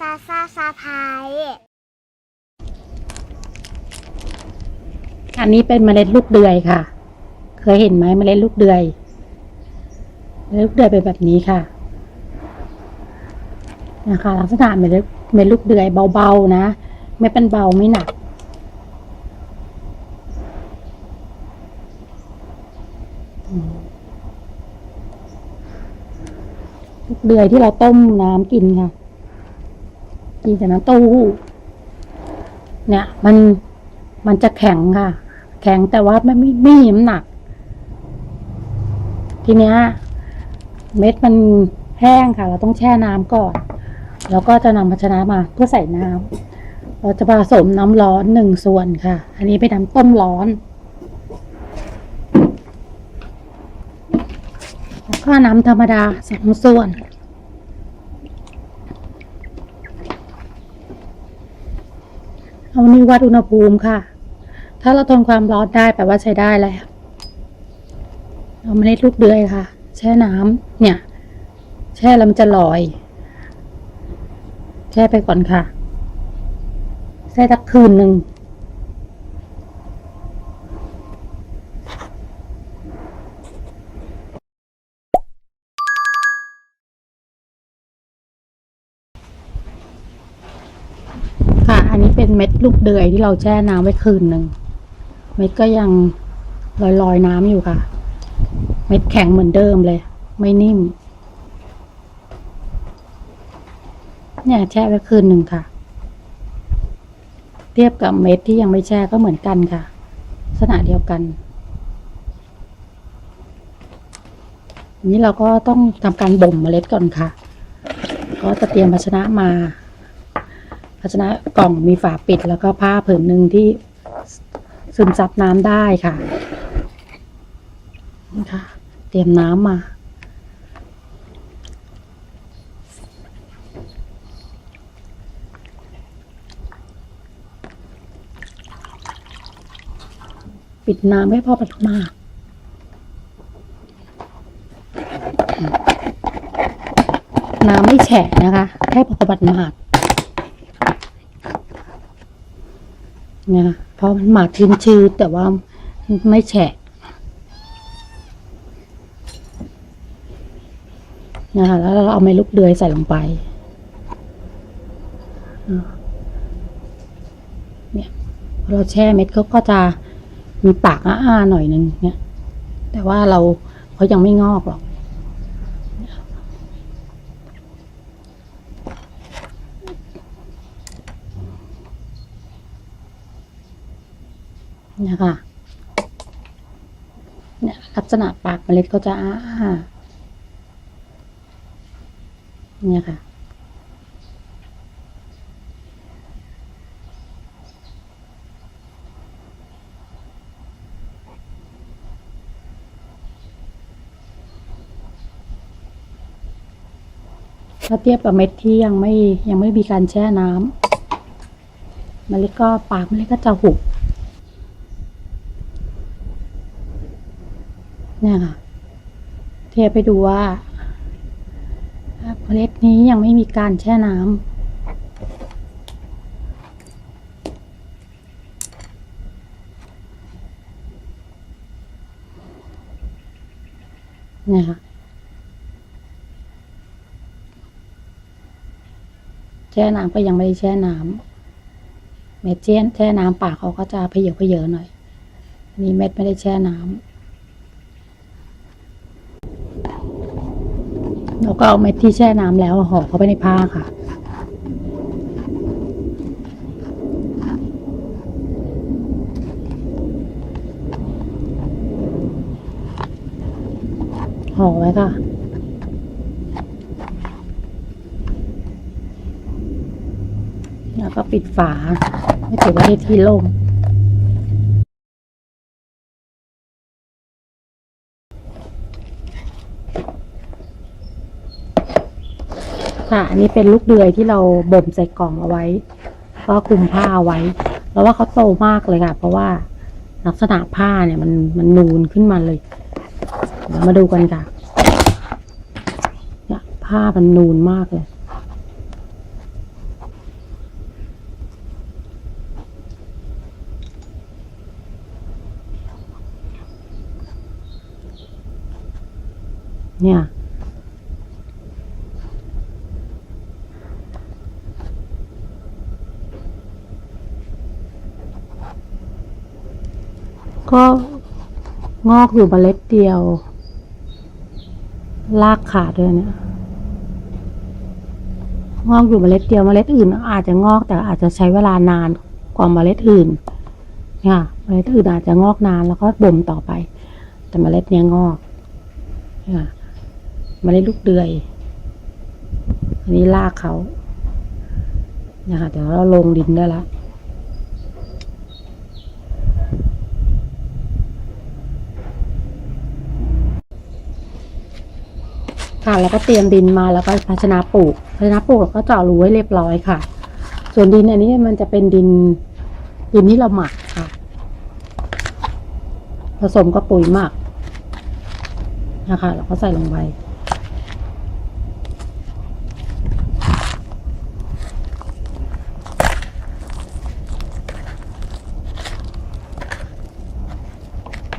ซาซาซาพายอันนี้เป็นเมล็ดลูกเดือยค่ะ เคยเห็นไหมเมล็ดลูกเดือย เมล็ดลูกเดือยเป็นแบบนี้ค่ะ นะคะ ลักษณะเมล็ดเมล็ดลูกเดือยเบาๆนะ ไม่เป็นเบาไม่หนักลูกเดือยที่เราต้มน้ำกินค่ะ กินจากน้ำเต้าหู้เนี่ย มันมันจะแข็งค่ะ แข็งแต่ว่าไม่ไม่ไม่มีน้ำหนัก ทีเนี้ยเม็ดมันแห้งค่ะ เราต้องแช่น้ำก่อน แล้วก็จะนำภาชนะมาเพื่อใส่น้ำเราจะผสมน้ำร้อนหนึ่งส่วนค่ะ อันนี้เป็นน้ำต้มร้อนแล้วก็น้ำธรรมดาสองส่วน เอานี่วัดอุณหภูมิค่ะ ถ้าเราทนความร้อนได้แปลว่าใช้ได้แล้วเอาเมล็ดลูกเดือยค่ะ แช่น้ำเนี่ย แช่แล้วมันจะลอย แช่ไปก่อนค่ะแช่สักคืนหนึ่ง ค่ะ อันนี้เป็นเม็ดลูกเดือยที่เราแช่น้ำไว้คืนหนึ่ง เม็ดก็ยังลอยลอยๆน้ำอยู่ค่ะ เม็ดแข็งเหมือนเดิมเลย ไม่นิ่ม เนี่ยแช่ไว้คืนหนึ่งค่ะ เทียบกับเม็ดที่ยังไม่แช่ก็เหมือนกันค่ะลักษณะเดียวกันอันนี้เราก็ต้องทำการบ่มเมล็ดก่อนค่ะ ก็จะเตรียมภาชนะมา ภาชนะกล่องมีฝาปิดแล้วก็ผ้าผืนหนึ่งที่ซึมซับน้ำได้ค่ะค่ะเตรียมน้ำมา ปิดน้ำให้พอประมาณน้ำไม่แฉะนะคะ แค่พอประมาณ เนี่ยค่ะเพราะมันหมากชื้นชืดแต่ว่าไม่แฉะนะคะแล้วเราเอาเมลูกเดือยใส่ลงไปเนี่ยเราแช่เม็ดเขาก็จะมีปากอ้าๆหน่อยนึงเนี่ย แต่ว่าเราเขายังไม่งอกหรอก นี่ยค่ะเนี่ยลักษณะปากเมล็ดก็จะอ้าเนี่ยค่ะ ถ้าเทียบกับเม็ดที่ยังไม่ยังไม่มีการแช่น้ำเมล็ดก็ปากเมล็ดก็จะหุบ เนี่ยค่ะ เทียบไปดูว่าเมล็ดนี้ยังไม่มีการแช่น้ำเนี่ยค่ะแช่น้ำก็ยังไม่ได้แช่น้ำเม็ดแช่แช่น้ำปากเขาก็จะเพเยอะเพเยอะหน่อย อันนี้เม็ดไม่ได้แช่น้ำ แล้วก็เอาเม็ดที่แช่น้ำแล้วห่อเข้าไปในผ้าค่ะ ห่อไว้ค่ะแล้วก็ปิดฝาไม่ถือว่าได้ที่โล่ง ค่ะอันนี้เป็นลูกเดือยที่เราบ่มใส่กล่องเอาไว้ ก็คลุมผ้าเอาไว้ แล้วว่าเขาโตมากเลยค่ะ เพราะว่าลักษณะผ้าเนี่ยมันมันนูนขึ้นมาเลยเดี๋ยวมาดูกันค่ะเนี่ยผ้ามันนูนมากเลยเนี่ย ก็งอกอยู่เมล็ดเดียว ลากขาดด้วยเนี่ย งอกอยู่เมล็ดเดียวเมล็ดอื่น อาจจะงอกแต่อาจจะใช้เวลานานกว่าเมล็ดอื่นเนี่ยเมล็ดอื่นอาจจะงอกนานแล้วก็บ่มต่อไป แต่เมล็ดเนี้ยงอกเนี่ยเมล็ดลูกเดือย อันนี้ลากเขาเนี่ยค่ะเดี๋ยวเราลงดินได้แล้ว ค่ะแล้วก็เตรียมดินมาแล้วก็ภาชนะปลูกภาชนะปลูกเราก็เจาะรูไว้เรียบร้อยค่ะ ส่วนดินอันนี้มันจะเป็นดินดินที่เราหมักค่ะ ผสมกับปุ๋ยหมักนะคะแล้วก็ใส่ลงไป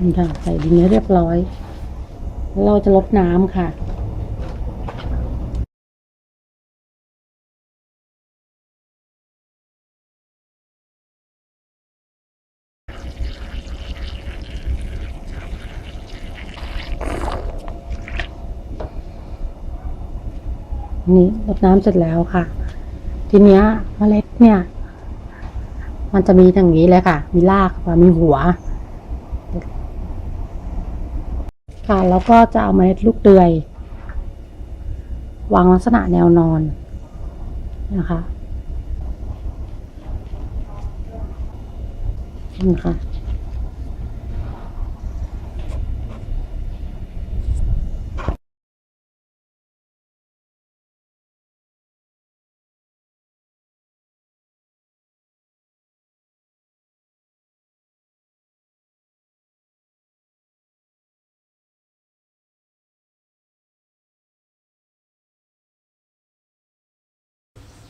นี่ค่ะใส่ดินให้เรียบร้อย เราจะลดน้ำค่ะ นี่รดน้ำเสร็จแล้วค่ะ ทีเนี้ยเมล็ดเนี่ย มันจะมีอย่างนี้เลยค่ะ มีรากค่ะมีหัว ค่ะแล้วก็จะเอาเมล็ดลูกเดือยวางลักษณะแนวนอนนะคะนี่ค่ะ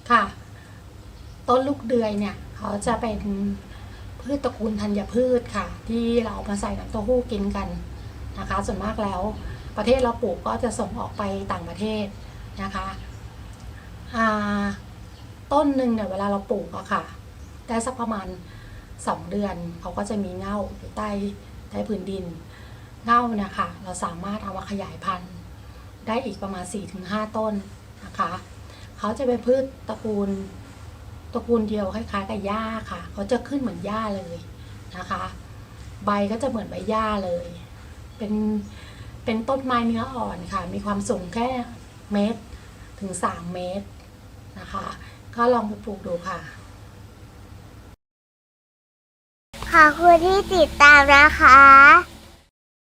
ค่ะ ต้นลูกเดือยเนี่ย เขาจะเป็นพืชตระกูลธัญพืชค่ะ ที่เราเอามาใส่น้ำเต้าหู้กินกันนะคะ ส่วนมากแล้วประเทศเราปลูกก็จะส่งออกไปต่างประเทศนะคะต้นหนึ่งเนี่ยเวลาเราปลูกอะค่ะ ได้สักประมาณสองเดือนเขาก็จะมีเง่าอยู่ใต้ใต้พื้นดินเง่าเนี่ยค่ะ เราสามารถเอามาขยายพันธุ์ ได้อีกประมาณ 4-5 ต้นนะคะ เขาจะเป็นพืชตระกูลตระกูลเดียวคล้ายๆกับหญ้าค่ะ เขาจะขึ้นเหมือนหญ้าเลยนะคะ ใบก็จะเหมือนใบหญ้าเลย เป็นเป็นต้นไม้เนื้ออ่อนค่ะ มีความสูงแค่เมตรถึงสามเมตรนะคะ ก็ลองไปปลูกดูค่ะ ขอบคุณที่ติดตามนะคะ